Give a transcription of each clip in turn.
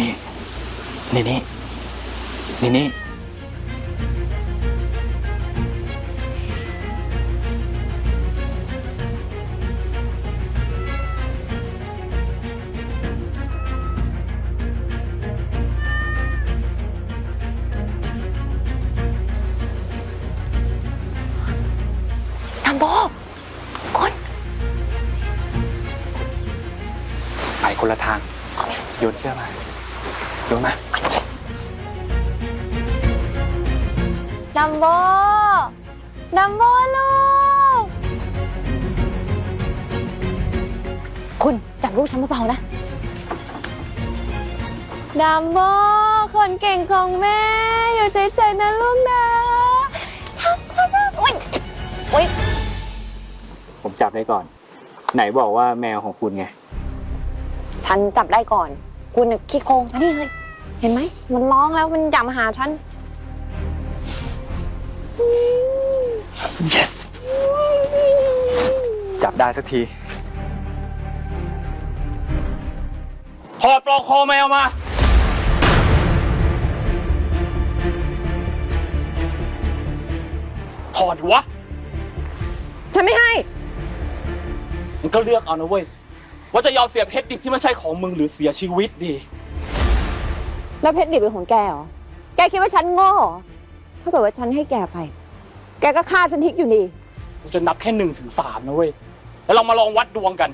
นี่นี่นี่นี่นัมโบคนไปคนละทางโยนเสื้อมา โยนมานัมโบนัมโบลูก คุณจับลูกฉันเบาๆนะนัมโบคนเก่งของแม่ อยู่เฉยๆนะลูกนะทำก็ได้โอ๊ยโอ๊ยผมจับได้ก่อน ไหนบอกว่าแมวของคุณไง ฉันจับได้ก่อน คุณน่ะขี้โกงมานี่เลย เห็นไหม มันร้องแล้วมันอยากมาหาฉัน yes จับได้สักทีถอดปลอกคอแมวมา ถอดดิวะ ฉันไม่ให้ มันก็เลือกเอานะเว้ย ว่าจะยอมเสียเพชรดิบที่ไม่ใช่ของมึงหรือเสียชีวิตดี แล้วเพชรดิบเป็นของแกเหรอ แกคิดว่าฉันโง่เหรอถ้าเกิดว่าฉันให้แกไป แกก็ฆ่าฉันทิ้งอยู่ดี กูจะนับแค่หนึ่งถึงสามนะเว้ย แล้วเรามาลองวัดดวงกัน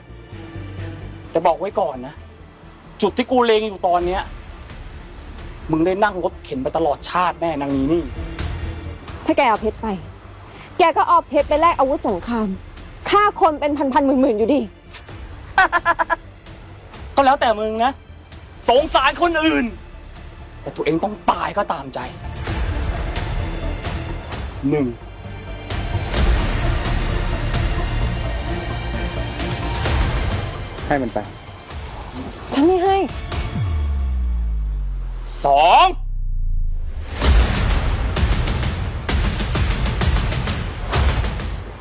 แต่บอกไว้ก่อนนะ จุดที่กูเลงอยู่ตอนเนี้ย มึงได้นั่งรถเข็นไปตลอดชาติแน่นางนี้นี่ ถ้าแกเอาเพชรไป แกก็เอาเพชรไปแลกอาวุธสงคราม ฆ่าคนเป็นพันๆหมื่นๆอยู่ดี ก็แล้วแต่มึงนะ สงสารคนอื่น แต่ตัวเองต้องตายก็ตามใจหนึ่งให้มันไป ฉันไม่ให้ สอง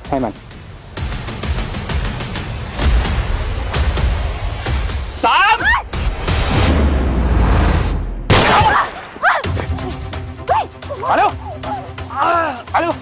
ให้มัน สามมาเร็วมาเร็ว